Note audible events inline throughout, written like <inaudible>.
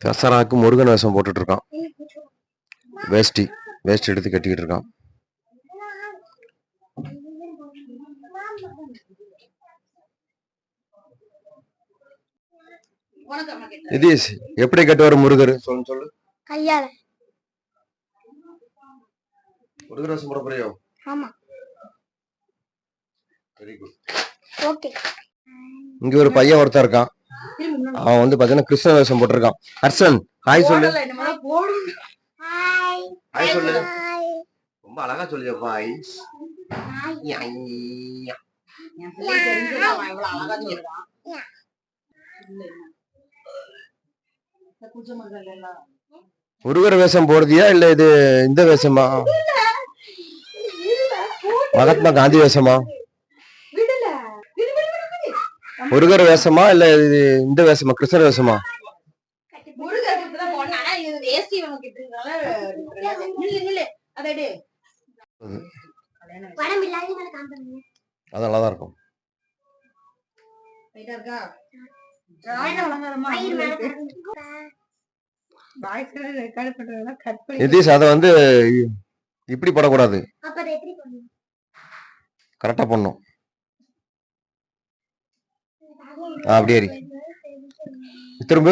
தசராக்கு முருகன் வேஷம் போட்டுட்டு இருக்கான் வேஷ்டி வேஷ்டி எடுத்து கட்டிக்கிட்டு இருக்கான் நிதிஷ் எப்படி கட்டுவார் முருகர்? சொல்லு சொல்லு. கையால. முருகர் வேஷம் போட போறியோ? ஆமா. வெரி குட் ஓகே இங்க ஒரு பையன் ஒருத்தன் இருக்கான். அவன் வந்து பாத்தீங்கன்னா கிருஷ்ண வேஷம் போட்டிருக்கான். ஹர்ஷன் ஹாய் சொல்லு. ஹாய் ஹாய் சொல்லு. ஹாய் ரொம்ப அழகா சொல்லியப்பா ஹாய் முருகர் வேஷம் போடுதியா இல்ல இது இந்த வேஷமா? மகாத்மா காந்தி வேஷமா? முருகர் வேஷமா இல்ல இது இந்த வேஷமா கிருஷ்ணர் வேஷமா? முருகருக்கு தான் போனா இது வேஷ்டி இவங்க கிட்ட இருக்கனால நில்லு நில்லு. அதை எடு. படம் இல்லாத மேல காமிப்பாங்க அது நல்லாதான் இருக்கும். நிதிஷ் அதை வந்து இப்படி போடக்கூடாது. கரெக்டா பண்ணும் ஆ, அப்படியே திரும்ப.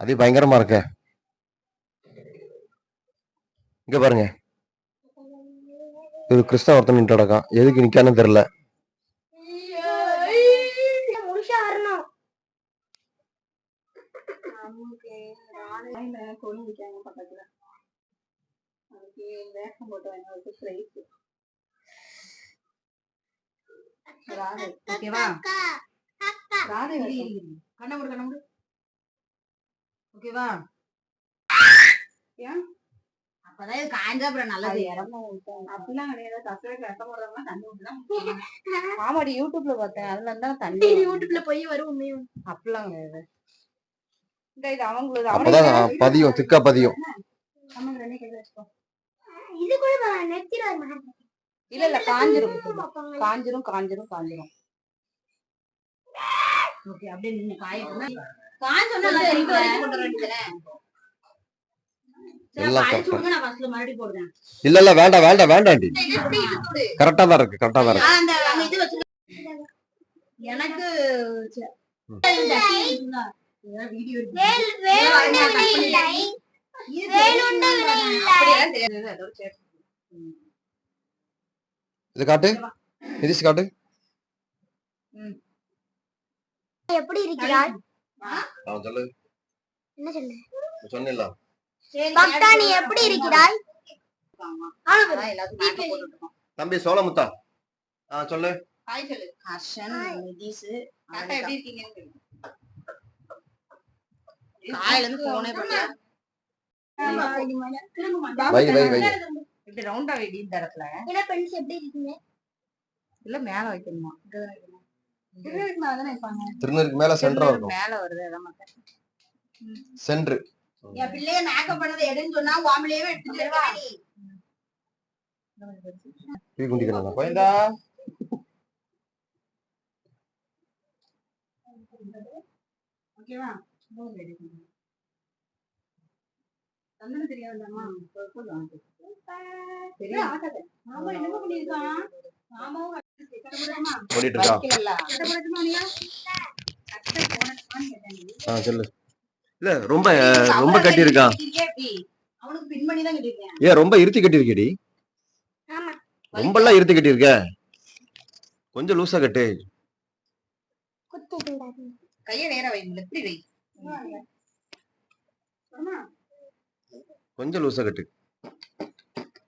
அது பயங்கரமா இருக்க. இங்க பாருங்க. ஒரு கிறிஸ்தவ ஒருத்தன் நின்று கிடக்கான் எதுக்கு நிக்கான்னு தெரியல. முழுசா வரணும் பக்கத்துல. அதுக்கு வேகம் போட்டு வாங்க. அதுக்கு பிரைஸ் ராது. ஓகேவா? அக்கா அக்கா. ராது எப்படி கண்ண மூடு கண்ண மூடு. ஓகேவா? ஏன்? அப்பதான் இது காய்ஞ்சா அப்புறம் நல்லது அப்படிலாம் கிடையாது. தசரை கட்ட போடுறவங்க தண்ணி ஊட்டுதான் <laughs> ஆமாடி யூடியூப்ல பார்த்தேன். அதுல இருந்தா தண்ணி யூடியூப்ல போய் வரும் உண்மையும். அப்படிலாம் கிடையாது. இந்த இது அவங்களுக்கு அப்பதான் பதியும் திக்கா பதியும். இது கூட மகன் இல்ல இல்ல காஞ்சிரும். காஞ்சிரும் காஞ்சிரும் காஞ்சிரும். ஓகே அப்படியே நின்னு காயட்டுனா காஞ்சோன்னா வரைக்கும் கொண்டு இல்ல இல்ல வேண்டாம் வேண்டாம் வேண்டாண்டி இது இப்படி இழுத்து விடு. கரெக்டா தான் இருக்கு கரெக்டா தான் இருக்கு. ஆ, அந்த அங்க இது வச்சு எனக்கு வேலுண்டு வினை இல்லை பண்ணி- இது வேலுண்டு வினை இல்லை அப்படியெல்லாம் தெரியாது அதோட சேர்த்து இது காட்டு. நிதிஷ் காட்டு. எப்படி இருக்கிறாள் அவன் சொல்லு. என்ன சொல்லு? சொன்னில்ல சரி, பக்தா நீ எப்படி இருக்கிறாய். தம்பி சோழமுத்தா. ஆ சொல்லு. ஹாய் சொல்லு. ஹர்ஷன் நிதிஷ் தாத்தா எப்படி இருக்கீங்கன்னு கேளு. காலையில இருந்து போனே பண்ணல. வை வை வை இப்படி ரவுண்டா வெடி இந்த இடத்துல. என்ன பெண்ஸ் எப்படி இருக்கீங்க? இல்ல மேல வைக்கணுமா. திருநெல்வேலிக்கு மேல தானே வைப்பாங்க. திருநெல்வேலிக்கு மேல சென்டரா திருநெல்வேலிக்கு இருக்கும் மேல வருது அதான் சென்ட்ரு என் பிள்ளைய மேக்கப் பண்ணதை எடுன்னு சொன்னா எடுத்துட்டு இருக்கா நீ டீ கோயந்தா. ஓகேவா? சந்தனம் தெரியாதுல்லாமா தெரியும் மாமா என்னமா பண்ணிருக்கான் மாமாவும் ஓடிட்டு இருக்கா? ஆ சொல்லு. இல்ல ரொம்ப ரொம்ப கட்டி இருக்கா அவனுக்கு பின் பண்ணி தான் கட்டிருக்கேன் ஏன் ரொம்ப இருத்தி கட்டி இருக்கேடி ஆமா. ரொம்ப எல்லாம் இருத்தி கட்டி இருக்க கொஞ்சம் லூசா கட்டு. கைய நேரா வை முதல்ல. இப்படி வை. கொஞ்சம் லூசா கட்டு.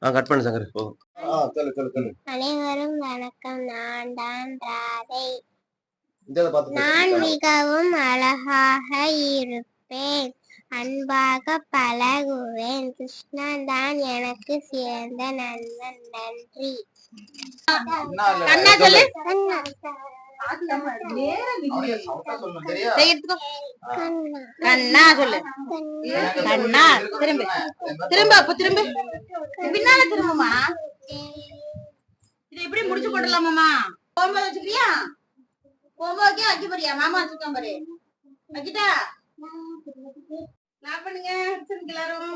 ஆ கட் பண்ணு சங்கர். போதும் அனைவரும் வணக்கம். நான் தான் ராதை. நான். மிகவும் அழகாக இருப்பேன். அன்பாக பழகுவேன். கிருஷ்ணன் தான் எனக்கு சேர்ந்த நண்பன். நன்றி. கண்ணா. சொல்லு கண்ணா செய்யறதுக்கு கண்ணா. கண்ணா சொல்லு. கண்ணா. திரும்ப. திரும்ப அப்ப திரும்ப. பின்னால திரும்புமா? இது எப்படி முடிச்சு போடலாமாமா போகும்போது வச்சுக்கிறியா? போகும்போது வைக்க போறியா? மாமா வச்சிருக்கான் பாரு. வைக்கிட்டா? நான் பண்ணுங்க? எல்லாரும்.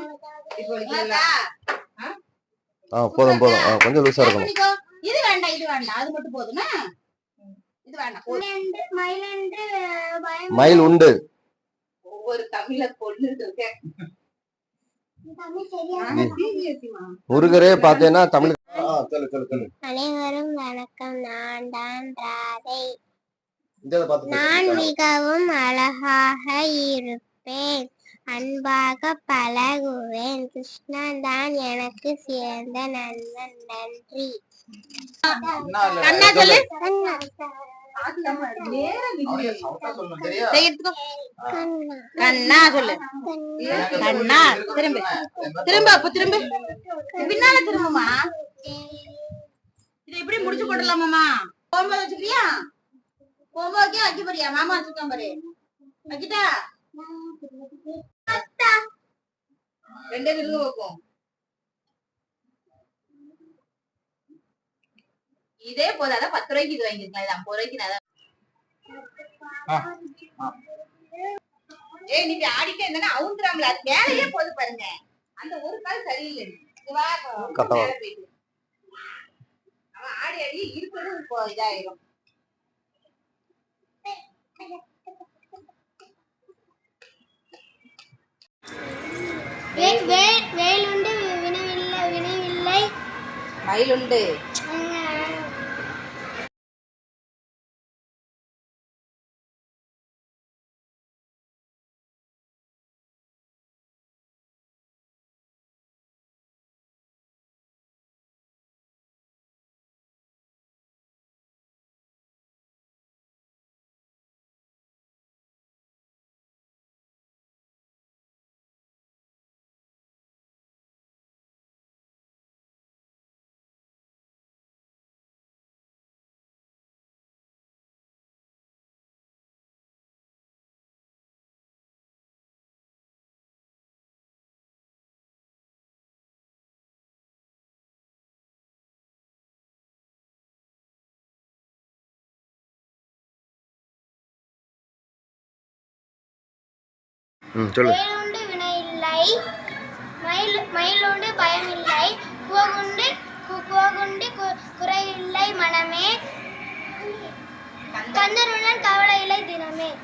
போதும் போதும். ஆ கொஞ்சம் இருக்கணும். பண்ணிக்கோ. இது வேண்டாம் இது வேண்டாம். அது மட்டும் போதுமா? இது பயம் மயில் உண்டு. ஒவ்வொரு தமிழ சரியா முருகரே பார்த்தேன்னா தமிழ் அனைவரும் வணக்கம். நான் தான் ராதை. நான். மிகவும் அழகாக இருப்பேன். அன்பாக பழகுவேன். கிருஷ்ணன் தான் எனக்கு சேர்ந்த நண்பன். நன்றி. கண்ணா சொல்லு கண்ணா. செய்யறதுக்கோ கண்ணா. கண்ணா சொல்லு. கண்ணா. திரும்ப. திரும்ப அப்ப திரும்ப. பின்னால திரும்புமா? இது எப்படி முடிச்சு போடலாமாமா போகும்போது வச்சுக்கிறியா? போகும்போது வைக்க போறியா? மாமா வச்சிருக்கான் பாரு. வைக்கிட்டா? ரெண்டே திரும்ப வைக்கும் இதே போதாத பத்து ரூபாய்க்கு இது வாங்கிருக்கலாம் இது ஐம்பது ரூபாய்க்கு நான் ஏய் நீங்க ஆடிட்டே இருந்தா அவுந்துராமல அது மேலேயே போது பாருங்க. அந்த ஒரு கால் சரியில்லை. மேல போயிட்டு. அவன் ஆடி ஆடி இருக்கிறது இப்போ இதாயிரும். வேலுண்டு வினவில்லை வினவில்லை. மயிலுண்டு. ம் சொல்லு வேலுண்டு வினையில்லை. மயில் மயிலுண்டு பயமில்லை. குவகுண்டு கு- குவகுண்டு கு- குறையில்லை மனமே. கந்தருடன் கவலை இல்லை தினமே.